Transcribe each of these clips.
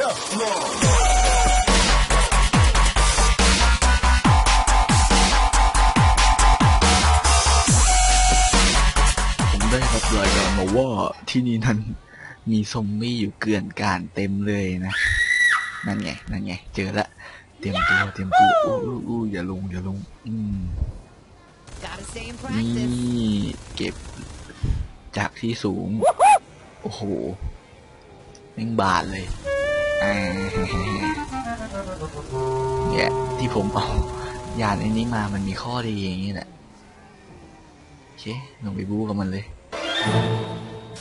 ผมได้รับรายงานมาว่าที่นี่นั้นมีซอมบี้อยู่เกลื่อนกลาดเต็มเลยนะ นั่นไง นั่นไง เจอละ เตรียมตัว เตรียมตัวอู้อู้อู้อย่าลง อย่าลง อืม นี่เก็บจากที่สูง โอ้โหแม่งบาดเลย เนี่ยที่ผมเอายานไอ้นี้มามันมีข้อดีอย่างนี้แหละโอเคลงไปบู๊กับมันเลย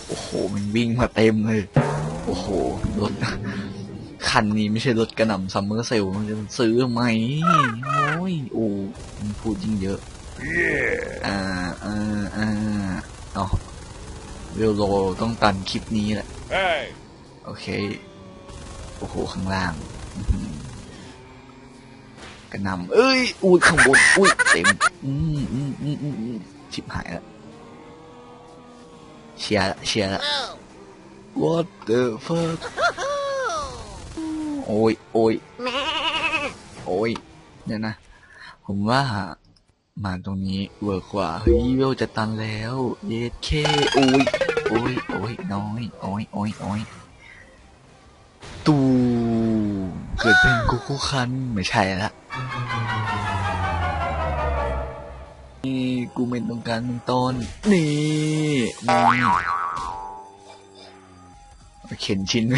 โอ้โห มันวิ่งมาเต็มเลย โอ้โห รถ คันนี้ไม่ใช่รถกระหน่ำซัมเมอร์เซลมันจะซื้อทำไหม โอ้ย โอ้มันพูดยิ่งเยอะ อ่าอ่าอ่าเอาเวลโลต้องตันคลิปนี้แหละ Hey! โอเค โอ้โห ข้างล่างกระนำเอ้ย อุ้ยข้างบน อุ้ย เต็ม อืมอืมอืมอืมชิบหายแล้วเชียร์ละเชียร์ละ What the fuck โอ้ยโอ้ยโอ้ยเนี่ยนะ ผมว่ามาตรงนี้เวิร์กกว่า เฮ้ยเวลจะตันแล้ว เย็ดเคโอ้ยโอ้ยโอ้ยน้อย โอ้ยโอ้ยโอ้ย ตูเกิดเป็นกุคุคันไม่ใช่ละนี่กูเป็นตรงกลารมึงต้นนี่นี่เข็นชินไหม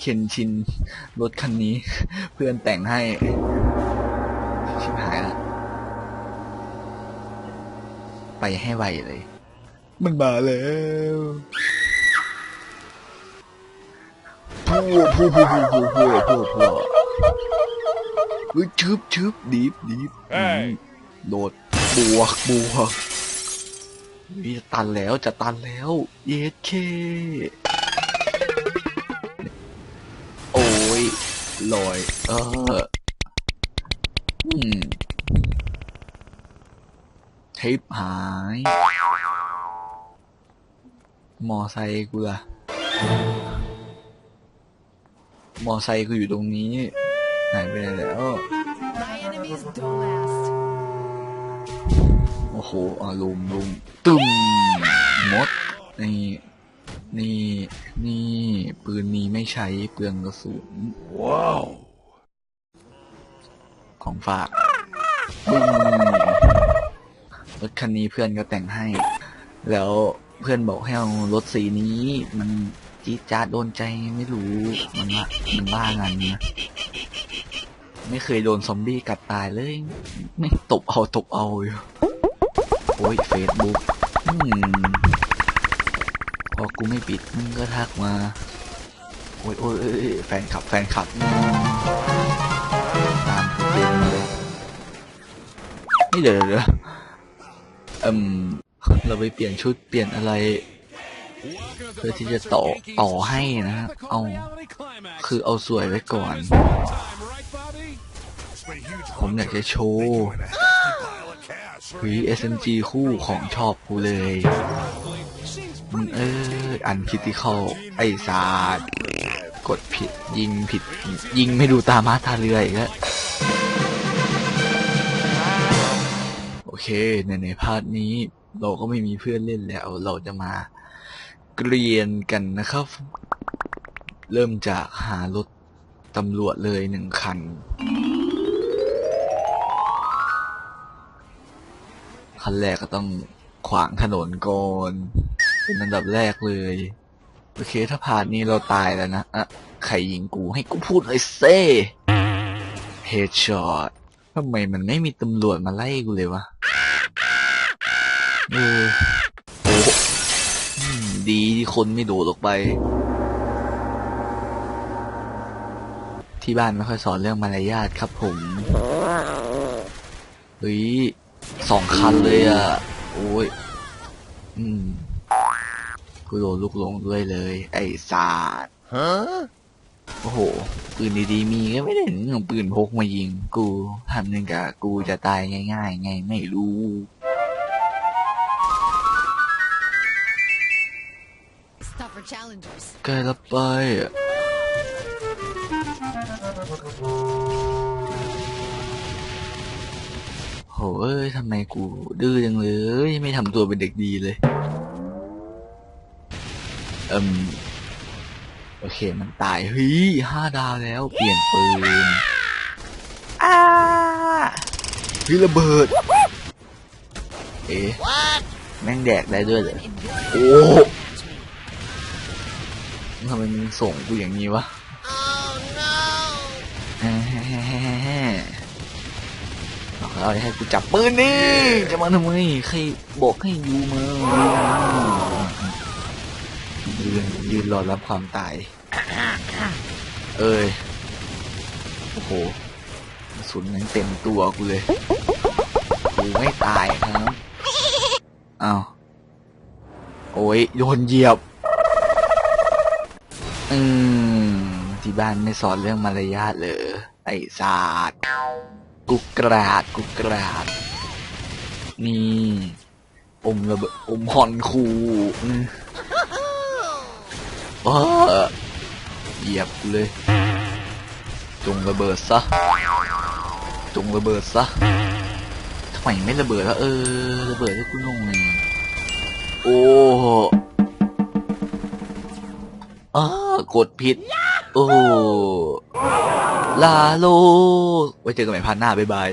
เข็นชินรถคันนี้ เพื่อนแต่งให้ ชิบหายละไปให้ไวเลย มันมาแล้ว วพัวพัวพัวพัวพัวพัวเฮ้ยชึบชึบดีบดีบโดดบวกบวกนี่จะตันแล้วจะตันแล้ว เยสเค โอ้ยลอย เอออืมเทปหาย มอไซค์กูล่ะ มอไซค์กูอยู่ตรงนี้ หายไปไหนแล้ว My enemies don't last. โอ้โหอะลุมลุมตึมมดนี่นี่นี่ปืนนี้ไม่ใช้เปลืองกระสุน Wow! ของฝากบึ้มรถคันนี้เพื่อนก็แต่งให้ แล้วเพื่อนบอกให้เอารถสีนี้มัน จี๊ดจ๊าโดนใจไม่รู้มันว่ามันว่างันนะไม่เคยโดนซอมบี้กัดตายเลยไม่ตบเอาตบเอาอยู่โอ้ยเฟซบุ๊กพอกูไม่ปิดมึงก็ทักมาโอ้ยโอ้ยอยแฟนคลับแฟนคลับตามเต็มเลยนี่เดี๋ยวเดี๋ยวเดี๋ยวเอืมเราไปเปลี่ยนชุดเปลี่ยนอะไร เพื่อที่จะต่อต่อให้นะครับเอาคือเอาสวยไว้ก่อน ผมอยากจะโชว์หวี SMG คู่ของชอบกูเลยมึงเอออันคิติคอลไอ้สาดกดผิดยิงผิด ยิงไม่ดูตามาตาเรืออีกแล้วโอเคในในพาร์ทนี้เราก็ไม่มีเพื่อนเล่นแล้ว เราจะมา เกรียนกันนะครับ เริ่มจากหารถตำรวจเลยหนึ่งคัน คันแรกก็ต้องขวางถนนก่อนเป็นอันดับแรกเลย โอเคถ้าผ่านนี้เราตายแล้วนะอะใครยิงกูให้กูพูดเลยเซ่เฮดช็อตทำไมมันไม่มีตำรวจมาไล่กูเลยวะ เออ ดีที่คนไม่โดดออกไป ที่บ้านไม่ค่อยสอนเรื่องมารยาทครับผมเฮ้ยสองคันเลยอะ โอ้ย อืม กูโดนลูกหลงด้วยเลย ไอ้สาด Huh? โอ้โห ปืนดีๆมีก็ไม่ได้ถึงเอาปืนพกมายิง กูทำหนึ่งกับกูจะตายง่ายๆ ไงไม่รู้ Stop for challengers. ใกล้แล้วไปอะโหเอ้ยทำไมกูดื้อจังเลย ไม่ทำตัวเป็นเด็กดีเลยเอิมโอเคมันตายเฮ้ยห้าดาวแล้ว เปลี่ยนปืนอ้าเฮ้ยระเบิด เอ๊ะแม่งแดกได้ด้วยเหรอโอ้ ทำไมมึงส่งกูอย่างนี้วะแฮ่ๆบอกแล้วให้กูจับปืนนี่จะมาทำไมใครบอกให้ยูมายืนยืนรอรับความตาย เอ้ย โอ้โหสุนนั้นเต็มตัวกูเลย กูไม่ตายครับอ้าว โอ้ยโดนเหยียบ อืม ที่บ้านไม่สอนเรื่องมารยาทเลยไอ้ศาสตร์กุกราดกุกราด นี่อมระเบิดอมหอนคูเออเหยียบเลย จงระเบิดซะ จงระเบิดซะทำไมไม่ระเบิดล้วเออ ระเบิดให้กูหน่อยโอ้อา กดผิด โอ้ ลาโล ไว้เจอกันใหม่พันหน้า บ๊ายบาย